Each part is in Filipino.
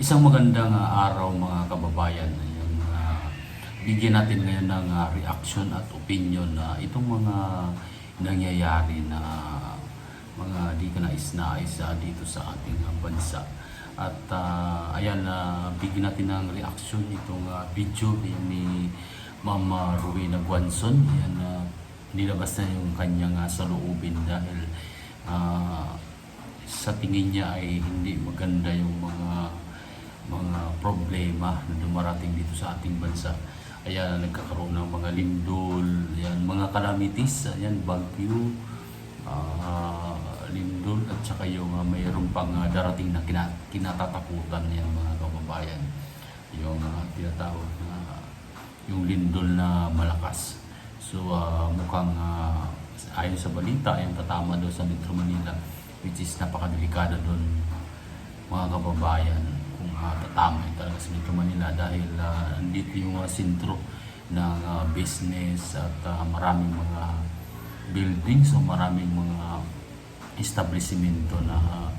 Isang magandang ah, araw mga kababayan. Yung, ah, bigyan natin ngayon ng ah, reaction at opinion na itong mga nangyayari na mga di ka nais-nais ah, dito sa ating ah, bansa. At ah, ayan, na bigyan natin ng reaction itong ah, video ni Mama Rowena Guanzon. Yan, ah, nilabas na yung kanyang ah, saloobin dahil ah, sa tingin niya ay hindi maganda yung mga mga problema na dumarating dito sa ating bansa. Ayan, nagkakaroon ng mga lindol, ayan, mga calamities, ayan, bagyo, ah, lindol, at saka yung uh, mayroon pang ah, darating na kina, kinatatakutan yan mga kababayan. Yung uh, tinatawag na yung lindol na malakas. So, ah, mukhang uh, ayon sa balita, yung tatama doon sa Metro Manila, which is napakadelikado doon mga kababayan uh, Metro Manila dahil uh, andito yung uh, sentro ng ah, business at ah, maraming mga buildings o maraming mga establishmento na ah,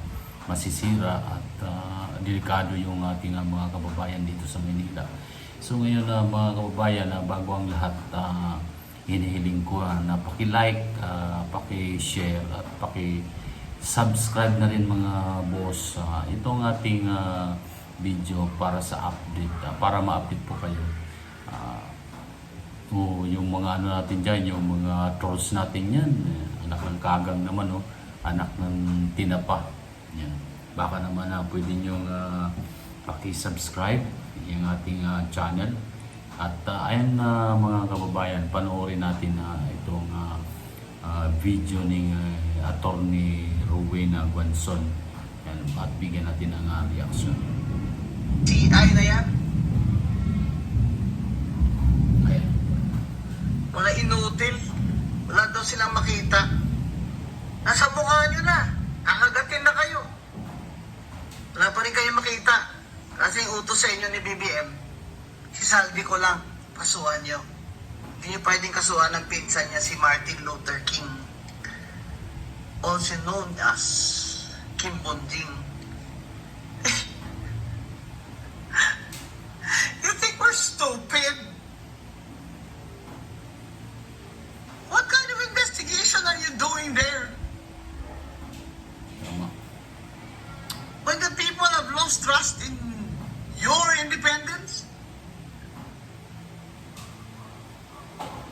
masisira at ah, delikado yung ating ah, mga kababayan dito sa Manila. So ngayon na mga kababayan, na bago ang lahat, ah, hinihiling ko ah, na paki-like, ah, paki-share at paki-subscribe na rin mga boss. Ah, itong ating ah, video para sa update, ah, para ma-update po kayo. Ah, o yung mga ano natin dyan, yung mga trolls natin yan, eh, anak ng kagang naman, oh, anak ng tinapa. Yan. Baka naman na pwede nyo uh, paki-subscribe yung ating ah, channel. At ah, ayan na mga kababayan, panoorin natin na itong ah, ah, video ni uh, Attorney Rowena Guanzon. Yan, at bigyan natin ng ah, reaction. CI na yan. Mga inutil. Wala daw silang makita. Nasa mukha nyo na. Kakagatin na kayo. Wala pa rin kayo makita. Kasi utos sa inyo ni BBM, si Saldi ko lang, kasuhan nyo. Hindi nyo pwedeng kasuhan ng pinsan niya si Martin Luther King. Also known as Kim Bonding. Lost trust in your independence?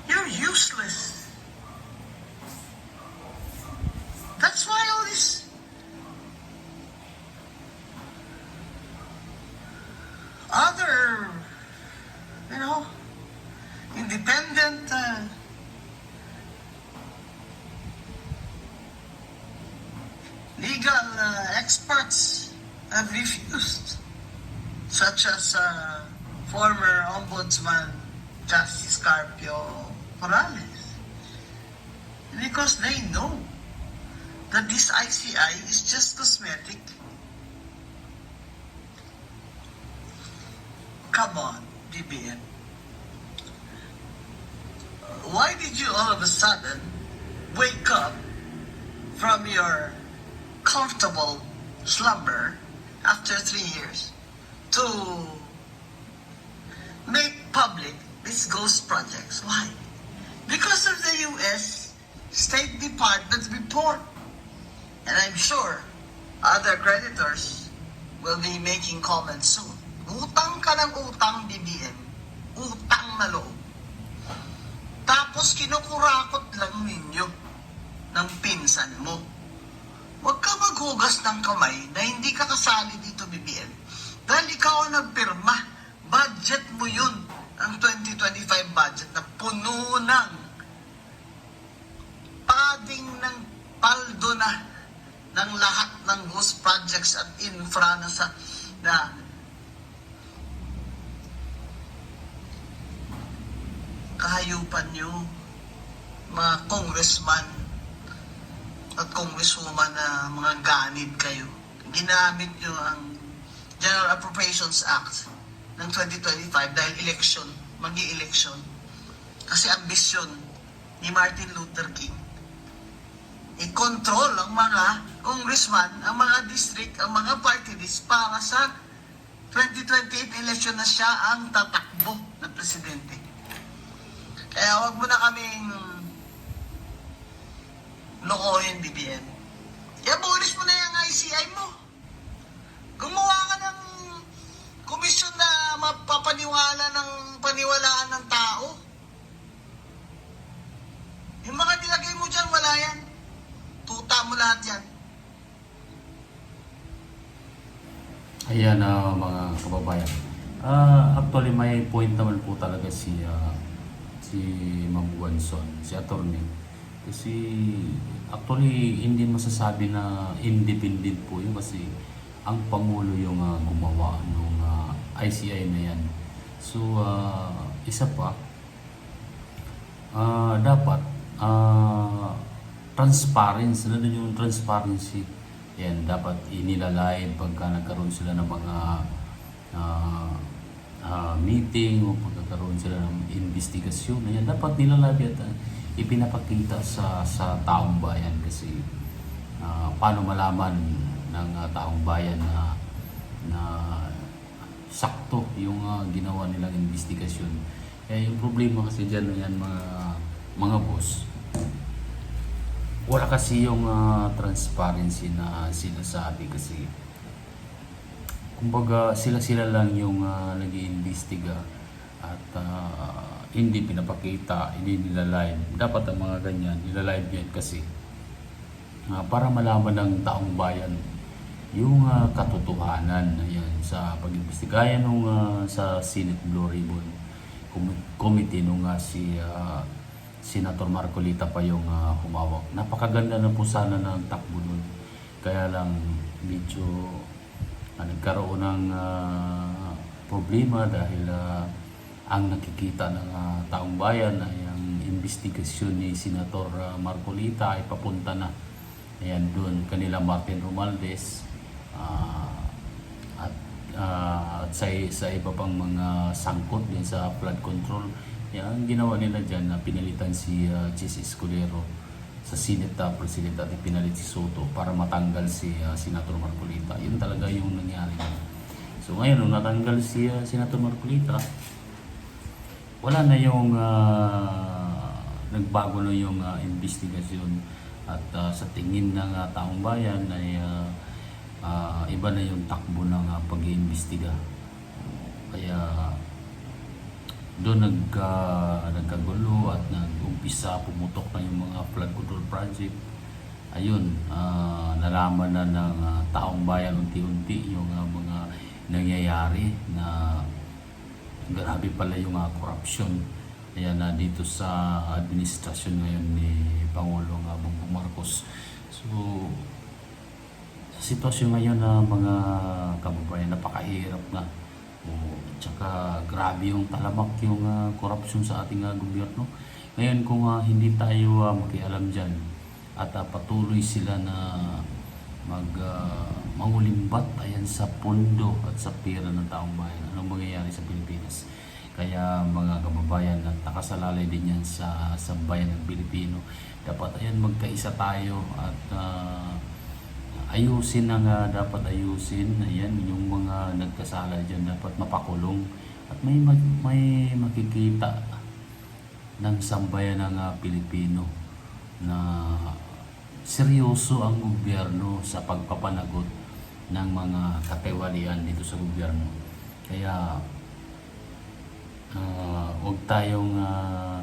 You're useless. That's why all this other, you know, independent uh, legal uh, experts have refused, such as uh, former Ombudsman Justice Carpio Morales, because they know that this ICI is just cosmetic. Come on, BBM. Why did you all of a sudden wake up from your comfortable slumber after three years to make public these ghost projects. Why? Because of the U.S. State Department report. And I'm sure other creditors will be making comments soon. Utang ka ng utang, BBM. Utang na loob. Tapos kinukurakot lang ninyo ng pinsan mo. Huwag ka maghugas ng kamay na hindi ka kasali dito, BBM. Dahil ikaw ang nagpirma. Budget mo yun. Ang 2025 budget na puno ng pading ng paldo na ng lahat ng ghost projects at infra na sa na kahayupan nyo mga congressman at congresswoman na mga ganid kayo. Ginamit nyo ang General Appropriations Act ng 2025 dahil election, magi election Kasi ambisyon ni Martin Luther King i-control ang mga congressman, ang mga district, ang mga party list para sa 2028 election na siya ang tatakbo na presidente. Kaya wag mo na kaming lokohin, BBM. Yabulis mo na yung ICI mo. Gumawa ka ng komisyon na mapapaniwala ng paniwalaan ng tao. Yung mga nilagay mo dyan, wala yan. Tuta mo lahat yan. Ayan ah, mga kababayan. Ah, actually may point naman po talaga si ah, si Ma'am Wanson, si attorney. Kasi actually hindi masasabi na independent po yun kasi ang Pangulo yung ah, gumawa ng ICI na yan. So, ah, isa pa, ah, dapat ah, transparency, ano yung transparency? Yan, dapat inilalive pagka nagkaroon sila ng mga ah, ah, meeting o pagkakaroon sila ng investigasyon. Ayan, dapat nilalive at ah, ipinapakita sa sa taong bayan kasi ah, paano malaman ng ah, taong bayan na na sakto yung ah, ginawa nilang investigasyon. Kaya yung problema kasi dyan yan mga mga boss, wala kasi yung ah, transparency na sinasabi kasi kumbaga sila-sila lang yung uh, nag-iimbestiga at ah, hindi pinapakita, hindi nila live. Dapat ang mga ganyan, nila live yan kasi ah, para malaman ng taong bayan yung ah, katotohanan ayan, sa pag-imbestiga. Gaya nung ah, sa Senate Blue Ribbon Com- Committee nung ah, si ah, Senator Marcolita pa yung ah, humawak. Napakaganda na po sana ng takbo nun. Kaya lang medyo ah, nagkaroon ng ah, problema dahil ah, ang nakikita ng ah, taong bayan ay ang investigasyon ni Senator ah, Marcolita ay papunta na ayan doon kanila Martin Romualdez ah, at ah, at sa, sa iba pang mga sangkot din sa flood control yan ang ginawa nila dyan na pinalitan si uh, Chis Escudero sa Senate uh, President at pinalit si Soto para matanggal si uh, Senator Marcolita. Yun talaga yung nangyari. So ngayon, nung natanggal si uh, Senator Marcolita, wala na yung ah, nagbago na yung ah, investigasyon at ah, sa tingin ng ah, taong bayan ay ah, ah, iba na yung takbo ng ah, pag-iimbestiga. Kaya doon nag, ah, nagkagulo at nag-umpisa pumutok na yung mga flood control project. Ayun, ah, nalaman na ng ah, taong bayan unti-unti yung ah, mga nangyayari na grabe pala yung uh, corruption. Ayan na dito sa administrasyon ngayon ni Pangulong uh, Bongbong Marcos. So, sitwasyon ngayon na mga kababayan, napakahirap na. O, tsaka grabe yung talamak yung uh, corruption sa ating uh, gobyerno. Ngayon kung uh, hindi tayo uh, makialam dyan at uh, patuloy sila na mag uh, mangulimbat ayan sa pondo at sa pera ng taong bayan. Anong mangyayari sa Pilipinas? Kaya mga kababayan at nakasalalay din yan sa sambayan ng Pilipino. Dapat ayan magkaisa tayo at uh, ayusin na nga dapat ayusin. Ayan, yung mga nagkasala dyan dapat mapakulong. At may, may makikita ng sambayan ng uh, Pilipino na seryoso ang gobyerno sa pagpapanagot ng mga katiwalian dito sa gobyerno. Kaya ah, huwag tayong ah,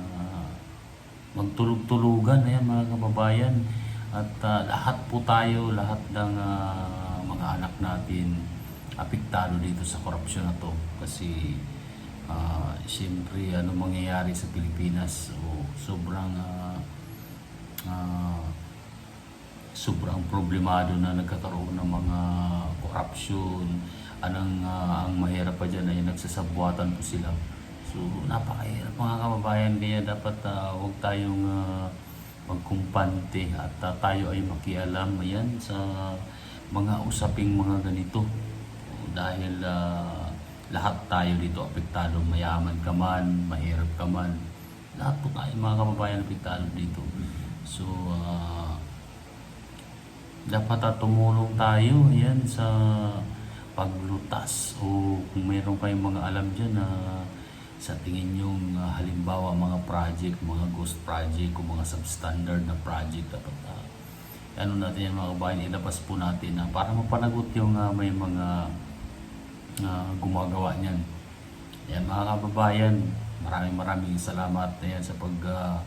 magtulog-tulugan ayan mga kababayan. At ah, lahat po tayo, lahat ng ah, mga anak natin apektado dito sa korupsyon na to. Kasi ah, siyempre ano mangyayari sa Pilipinas? O sobrang ah, ah, sobrang problemado na nagkakaroon ng mga corruption. Anong ah, ang mahirap pa dyan ay nagsasabuatan po sila. So napakahirap mga kababayan kaya dapat ah, huwag tayong ah, magkumpante at ah, tayo ay makialam ayan sa mga usaping mga ganito. Dahil ah, lahat tayo dito apektado, mayaman ka man, mahirap ka man. Lahat po tayo mga kababayan apektado dito. So, ah, dapat at tumulong tayo yan sa paglutas o kung meron kayong mga alam dyan na sa tingin yung halimbawa mga project, mga ghost project o mga substandard na project dapat ah, ano natin yan mga kabayan, ilabas po natin na para mapanagot yung ah, may mga ah, gumagawa niyan. Yan mga kababayan, maraming maraming salamat yan sa pag ah,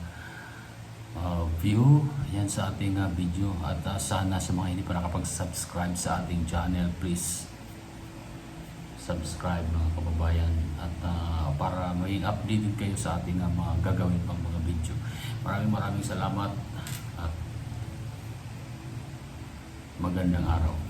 ah, view. Yan sa ating ah, video. At ah, sana sa mga hindi pa nakapag-subscribe sa ating channel please subscribe mga kababayan. At ah, para may updated kayo sa ating ah, mga gagawin pang mga video. Maraming maraming salamat at magandang araw